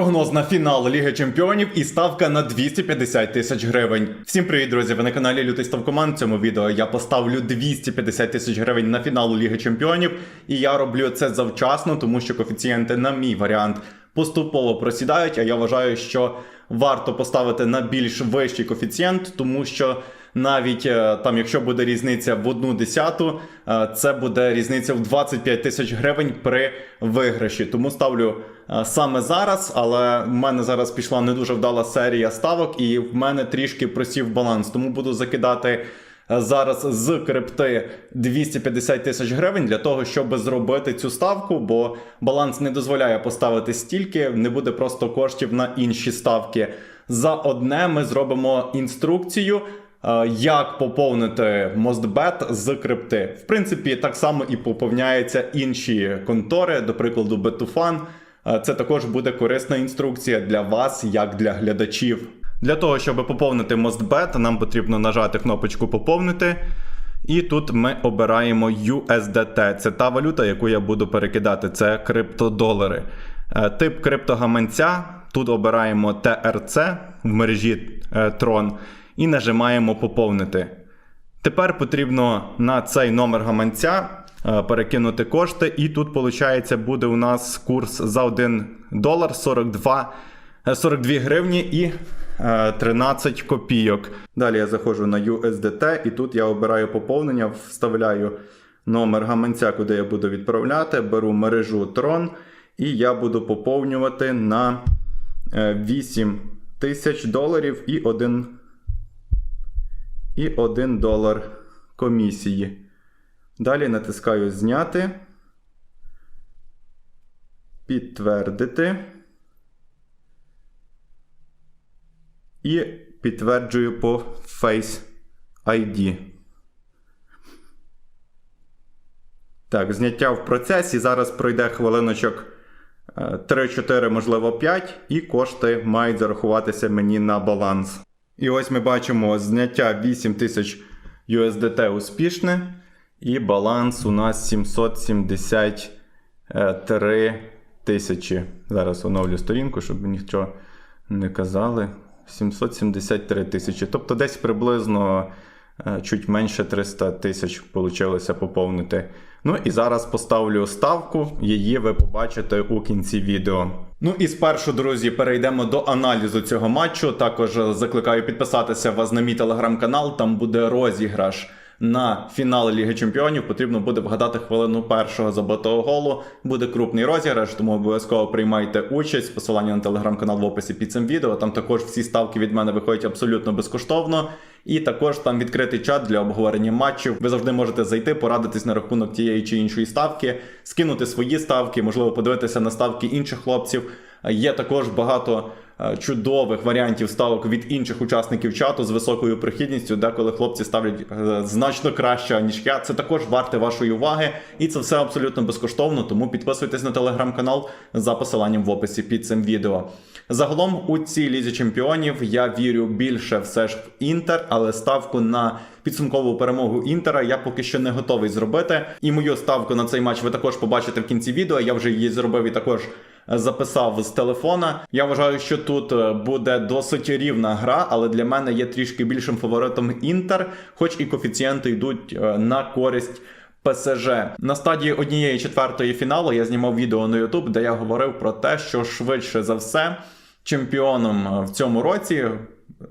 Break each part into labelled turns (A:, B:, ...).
A: Прогноз на фінал Ліги Чемпіонів і ставка на 250 тисяч гривень. Всім привіт, друзі! Ви на каналі Лютий Ставкоман. В цьому відео я поставлю 250 тисяч гривень на фінал Ліги Чемпіонів, і я роблю це завчасно, тому що коефіцієнти на мій варіант поступово просідають. А я вважаю, що варто поставити на більш вищий коефіцієнт, тому що навіть е, там, якщо буде різниця в одну десяту, е, це буде різниця в 25 тисяч гривень при виграші. Тому ставлю саме зараз, але в мене зараз пішла не дуже вдала серія ставок, і в мене трішки просів баланс. Тому буду закидати е, зараз з крипти 250 тисяч гривень для того, щоб зробити цю ставку, бо баланс не дозволяє поставити стільки, не буде просто коштів на інші ставки. За одне ми зробимо інструкцію. е, Як поповнити мостбет з крипти? В принципі, так само і поповняються інші контори, до прикладу, Betufan. Е, Це також буде корисна інструкція для вас, як для глядачів. Для того, щоб поповнити мостбет, нам потрібно нажати кнопочку Поповнити. І тут ми обираємо USDT. Це та валюта, яку я буду перекидати. Це криптодолари. Е, Тип криптогаманця. Тут обираємо TRC в мережі е, Tron і нажимаємо поповнити. Тепер потрібно на цей номер гаманця перекинути кошти, і тут, виходить, буде у нас курс за 1 долар 42, е, 42 гривні і е, 13 копійок. Далі я заходжу на USDT, і тут я обираю поповнення, вставляю номер гаманця, куди я буду відправляти, беру мережу Tron, і я буду поповнювати на е, 8 тисяч доларів і 1 і 1 долар комісії. Далі натискаю Зняти. Підтвердити. І підтверджую по Face ID. Так, зняття в процесі. Зараз пройде хвилиночок е, 3-4, можливо, 5, і кошти мають зарахуватися мені на баланс. І ось ми бачимо зняття 8000 USDT успішне, і баланс у нас 773 тисячі. Зараз оновлю сторінку, щоб нічого не казали. 773 тисячі. Тобто десь приблизно е, чуть менше 300 тисяч вийшло поповнити. Ну і зараз поставлю ставку, її ви побачите у кінці відео. Ну і спершу, друзі, перейдемо до аналізу цього матчу. Також закликаю підписатися вас на мій телеграм-канал. Там буде розіграш на фінал Ліги Чемпіонів. Потрібно буде вгадати хвилину першого забитого голу. Буде крупний розіграш, тому обов'язково приймайте участь. Посилання на телеграм-канал в описі під цим відео. Там також всі ставки від мене виходять абсолютно безкоштовно. І також там відкритий чат для обговорення матчів. Ви завжди можете зайти, порадитись на рахунок тієї чи іншої ставки, скинути свої ставки, можливо, подивитися на ставки інших хлопців. Є також багато чудових варіантів ставок від інших учасників чату з високою прихідністю, деколи хлопці ставлять е, значно краще, ніж я. Це також варте вашої уваги, і це все абсолютно безкоштовно. Тому підписуйтесь на телеграм-канал за посиланням в описі під цим відео. Загалом у цій лізі чемпіонів я вірю більше все ж в інтер, але ставку на підсумкову перемогу інтера я поки що не готовий зробити. І мою ставку на цей матч ви також побачите в кінці відео. Я вже її зробив і також записав з телефона. Я вважаю, що тут е, буде досить рівна гра, але для мене є трішки більшим фаворитом Інтер, хоч і коефіцієнти йдуть е, на користь. ПСЖ на стадії однієї четвертої фіналу я знімав відео на YouTube, де я говорив про те, що швидше за все чемпіоном е, в цьому році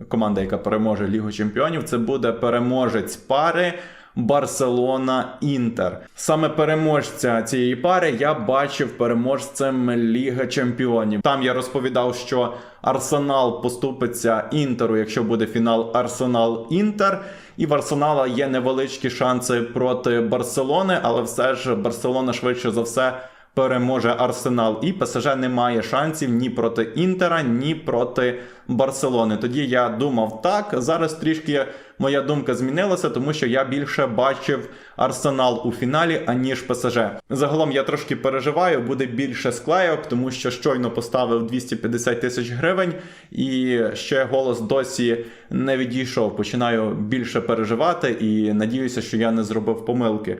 A: команда, яка переможе Лігу Чемпіонів, це буде переможець пари Барселона Інтер. Саме переможця цієї пари я бачив переможцем Ліги Чемпіонів. Там я розповідав, що Арсенал поступиться Інтеру, якщо буде фінал Арсенал Інтер. І в Арсенала є невеличкі шанси проти Барселони, але все ж Барселона швидше за все переможе Арсенал, і ПСЖ не має шансів ні проти Інтера, ні проти Барселони. Тоді я думав так. Зараз трішки моя думка змінилася, тому що я більше бачив Арсенал у фіналі, аніж ПСЖ. Загалом я трошки переживаю, буде більше склейок, тому що щойно поставив 250 тисяч гривень, і ще голос досі не відійшов. Починаю більше переживати і надіюся, що я не зробив помилки.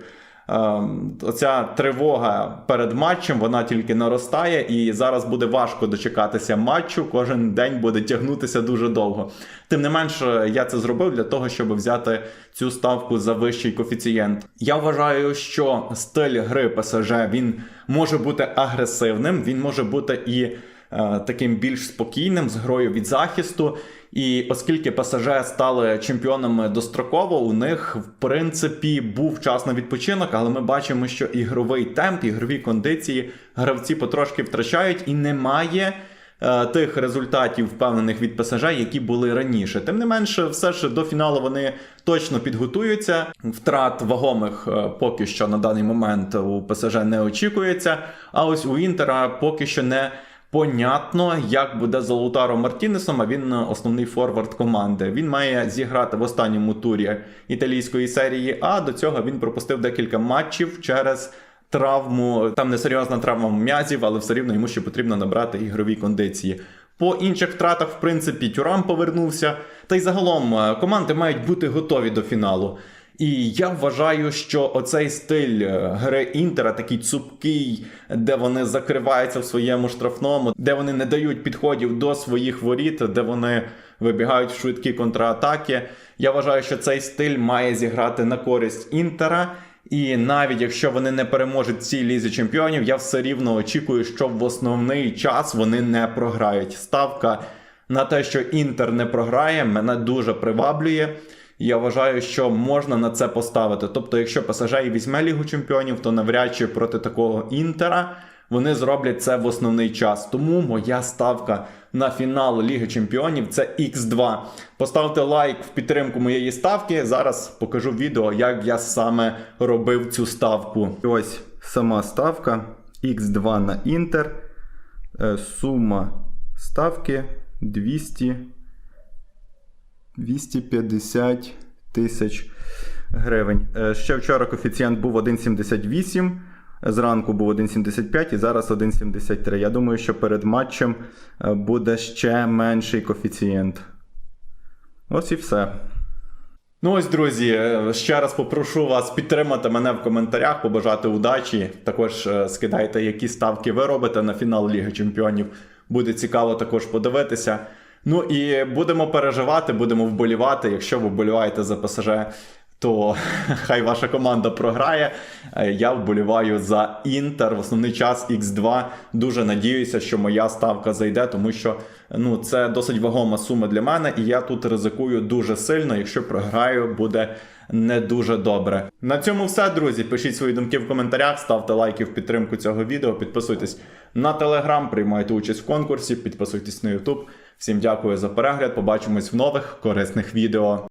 A: Ем, оця тривога перед матчем вона тільки наростає, і зараз буде важко дочекатися матчу. Кожен день буде тягнутися дуже довго. Тим не менше, я це зробив для того, щоб взяти цю ставку за вищий коефіцієнт. Я вважаю, що стиль гри ПСЖ він може бути агресивним, він може бути і таким більш спокійним з грою від захисту. І оскільки ПСЖ стали чемпіонами достроково, у них в принципі був час на відпочинок, але ми бачимо, що ігровий темп, ігрові кондиції гравці потрошки втрачають, і немає е, тих результатів впевнених від ПСЖ, які були раніше. Тим не менше, все ж до фіналу вони точно підготуються. Втрат вагомих е, поки що на даний момент у ПСЖ не очікується. А ось у Інтера поки що не. Понятно, як буде з Лаутаро Мартінесом, а він основний форвард команди. Він має зіграти в останньому турі італійської серії, а до цього він пропустив декілька матчів через травму. Там не серйозна травма м'язів, але все рівно йому ще потрібно набрати ігрові кондиції. По інших втратах, в принципі, Тюрам повернувся. Та й загалом е, команди мають бути готові до фіналу. І я вважаю, що оцей стиль е, гри Інтера, такий цупкий, де вони закриваються в своєму штрафному, де вони не дають підходів до своїх воріт, де вони вибігають в швидкі контратаки. Я вважаю, що цей стиль має зіграти на користь Інтера. І навіть якщо вони не переможуть цій лізі чемпіонів, я все рівно очікую, що в основний час вони не програють. Ставка на те, що Інтер не програє, мене дуже приваблює. Я вважаю, що можна на це поставити. Тобто, якщо ПСЖ і візьме Лігу Чемпіонів, то навряд чи проти такого Інтера вони зроблять це в основний час. Тому моя ставка на фінал Ліги Чемпіонів це X2. Поставте лайк в підтримку моєї ставки. Зараз покажу відео, як я саме робив цю ставку. Ось сама ставка X2 на Інтер. Е, Сума ставки 200. 250 тисяч гривень. Е, Ще вчора коефіцієнт був 1,78, зранку був 1,75 і зараз 1,73. Я думаю, що перед матчем е, буде ще менший коефіцієнт. Ось і все. Ну ось, друзі, е, ще раз попрошу вас підтримати мене в коментарях, побажати удачі. Також скидайте, які ставки ви робите на фінал Ліги Чемпіонів. Буде цікаво також подивитися. Ну і будемо переживати, будемо вболівати. Якщо ви вболіваєте за ПСЖ, то хай ваша команда програє. Е, Я вболіваю за Інтер. В основний час X2. Дуже надіюся, що моя ставка зайде, тому що ну, це досить вагома сума для мене, і я тут ризикую дуже сильно. Якщо програю, буде не дуже добре. На цьому все, друзі. Пишіть свої думки в коментарях, ставте лайки в підтримку цього відео, підписуйтесь на телеграм, приймайте участь в конкурсі, підписуйтесь на Ютуб. Всім дякую за перегляд. Побачимось в нових корисних відео.